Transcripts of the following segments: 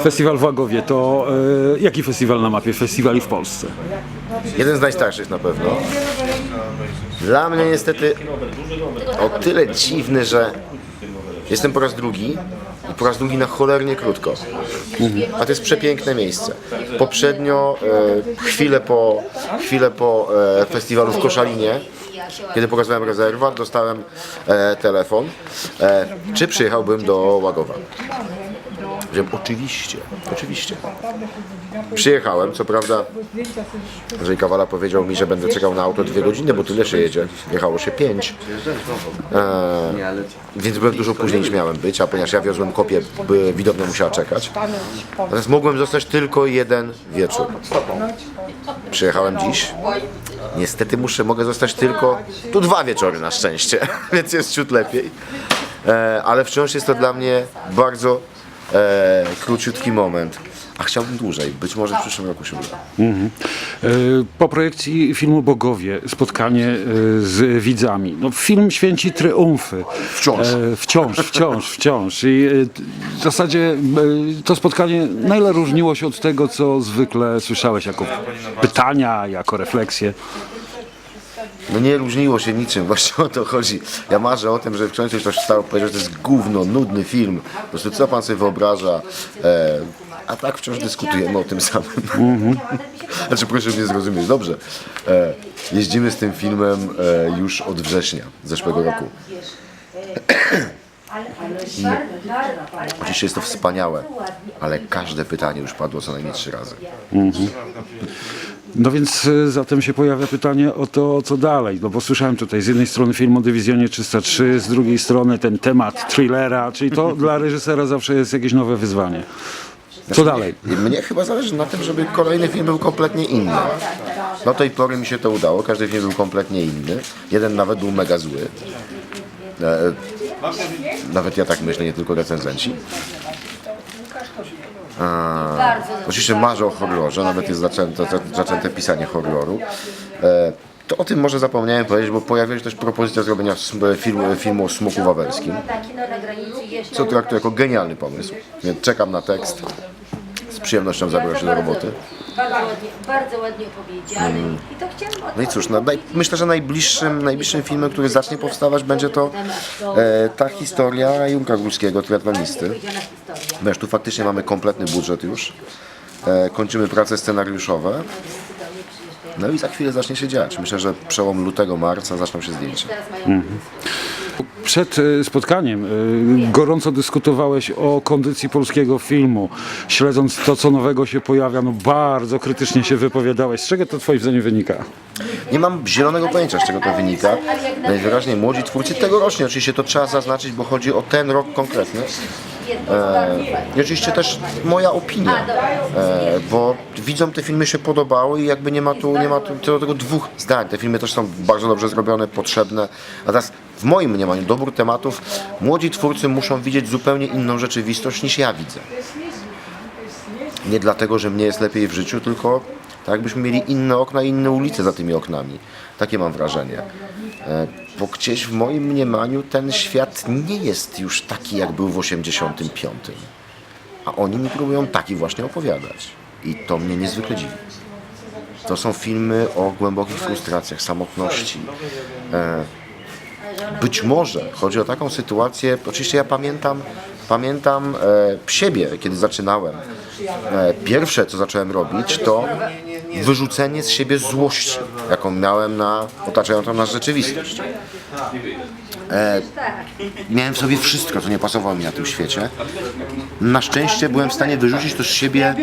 Festiwal w Łagowie to e, jaki festiwal na mapie festiwali w Polsce? Jeden z najstarszych na pewno. Dla mnie niestety o tyle dziwny, że jestem po raz drugi i po raz drugi na cholernie krótko. A to jest przepiękne miejsce. Poprzednio, e, chwilę po, chwilę po e, festiwalu w Koszalinie, kiedy pokazywałem rezerwat, dostałem e, telefon, e, czy przyjechałbym do Łagowa. Wiem, oczywiście, oczywiście. Przyjechałem, co prawda Andrzej Kawala powiedział mi, że będę czekał na auto dwie godziny, bo tyle się jedzie. Jechało się pięć. E, więc byłem dużo później niż miałem być, a ponieważ ja wiozłem kopię, by widownia musiała czekać. Natomiast mogłem zostać tylko jeden wieczór. Przyjechałem dziś. Niestety muszę, mogę zostać tylko tu dwa wieczory na szczęście, więc jest ciut lepiej. E, ale wciąż jest to dla mnie bardzo e, króciutki moment. A chciałbym dłużej, być może w przyszłym roku się uda. E, Po projekcji filmu Bogowie spotkanie e, z widzami. No, film święci triumfy. Wciąż. E, Wciąż, wciąż, wciąż. I e, t- w zasadzie e, to spotkanie na ile różniło się od tego, co zwykle słyszałeś jako pytania, jako refleksje? No nie różniło się niczym, właśnie o to chodzi. Ja marzę o tym, że w końcu ktoś wstał i powiedział, że to jest gówno, nudny film. Po prostu co pan sobie wyobraża? E, a tak wciąż dyskutujemy o tym samym. Znaczy proszę mnie zrozumieć, dobrze. E, jeździmy z tym filmem e, już od września zeszłego roku. I oczywiście jest to wspaniałe, ale każde pytanie już padło co najmniej trzy razy. No więc e, zatem się pojawia pytanie o to, co dalej. No bo słyszałem tutaj z jednej strony film o Dywizjonie 303, z drugiej strony ten temat thrillera, czyli to dla reżysera zawsze jest jakieś nowe wyzwanie. Co dalej? I Mnie chyba zależy na tym, żeby kolejny film był kompletnie inny. Do tej pory mi się to udało, każdy film był kompletnie inny. Jeden nawet był mega zły. E, nawet ja tak myślę, nie tylko recenzenci. A, oczywiście marzę o horrorze, nawet jest zaczęte, zaczęte pisanie horroru. E, to o tym może zapomniałem powiedzieć, bo pojawiła się też propozycja zrobienia sm- filmu, filmu o Smoku Wawelskim, co traktuję jako genialny pomysł. Więc czekam na tekst. Z przyjemnością zabiorę się do roboty. Bardzo ładnie, bardzo ładnie opowiedziany i to chciałam No i cóż, no, naj, myślę, że najbliższym, najbliższym filmem, który zacznie powstawać, będzie to e, ta historia Jurka Górskiego, triatlonisty. Wiesz, tu faktycznie mamy kompletny budżet już. E, kończymy prace scenariuszowe. No i za chwilę zacznie się dziać. Myślę, że przełom lutego, marca zaczną się zdjęcia. Mają Przed e, spotkaniem e, gorąco dyskutowałeś o kondycji polskiego filmu. Śledząc to, co nowego się pojawia, no bardzo krytycznie się wypowiadałeś. Z czego to twoim zdaniem wynika? Nie mam zielonego pojęcia, z czego to wynika. Najwyraźniej młodzi twórcy tegorocznie, oczywiście to trzeba zaznaczyć, bo chodzi o ten rok konkretny. E, I oczywiście też moja opinia, e, bo widzom te filmy się podobały i jakby nie ma tu, nie ma tu do tego dwóch zdań. Te filmy też są bardzo dobrze zrobione, potrzebne. A teraz w moim mniemaniu dobór tematów młodzi twórcy muszą widzieć zupełnie inną rzeczywistość niż ja widzę. Nie dlatego, że mnie jest lepiej w życiu, tylko tak jakbyśmy mieli inne okna i inne ulice za tymi oknami. Takie mam wrażenie. E, Bo gdzieś w moim mniemaniu ten świat nie jest już taki, jak był w 85. A oni mi próbują taki właśnie opowiadać. I to mnie niezwykle dziwi. To są filmy o głębokich frustracjach, samotności. E, Być może chodzi o taką sytuację, oczywiście ja pamiętam, pamiętam e, siebie, kiedy zaczynałem. E, pierwsze, co zacząłem robić, to wyrzucenie z siebie złości, jaką miałem na otaczającą nas rzeczywistość. E, miałem w sobie wszystko, co nie pasowało mi na tym świecie. Na szczęście byłem w stanie wyrzucić to z siebie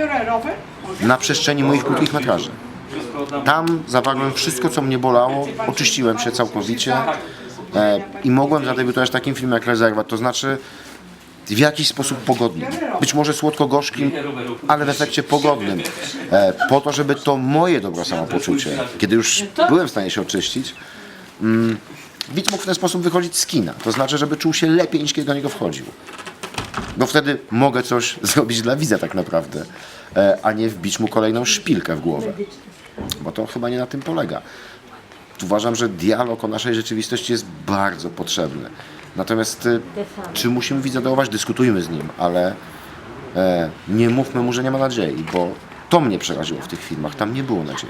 na przestrzeni moich krótkich metraży. Tam zawarłem wszystko, co mnie bolało, oczyściłem się całkowicie e, i mogłem zadebiutować takim filmie jak Rezerwat, to znaczy w jakiś sposób pogodnym. Być może słodko-gorzkim, ale w efekcie pogodnym. E, po to, żeby to moje dobro samopoczucie, kiedy już byłem w stanie się oczyścić, mm, widz mógł w ten sposób wychodzić z kina. To znaczy, żeby czuł się lepiej niż kiedy do niego wchodził. Bo wtedy mogę coś zrobić dla widza tak naprawdę, e, a nie wbić mu kolejną szpilkę w głowę. Bo to chyba nie na tym polega. Uważam, że dialog o naszej rzeczywistości jest bardzo potrzebny. Natomiast y, czy musimy widza dołować? Dyskutujmy z nim, ale e, nie mówmy mu, że nie ma nadziei, bo to mnie przeraziło w tych filmach, tam nie było nadziei.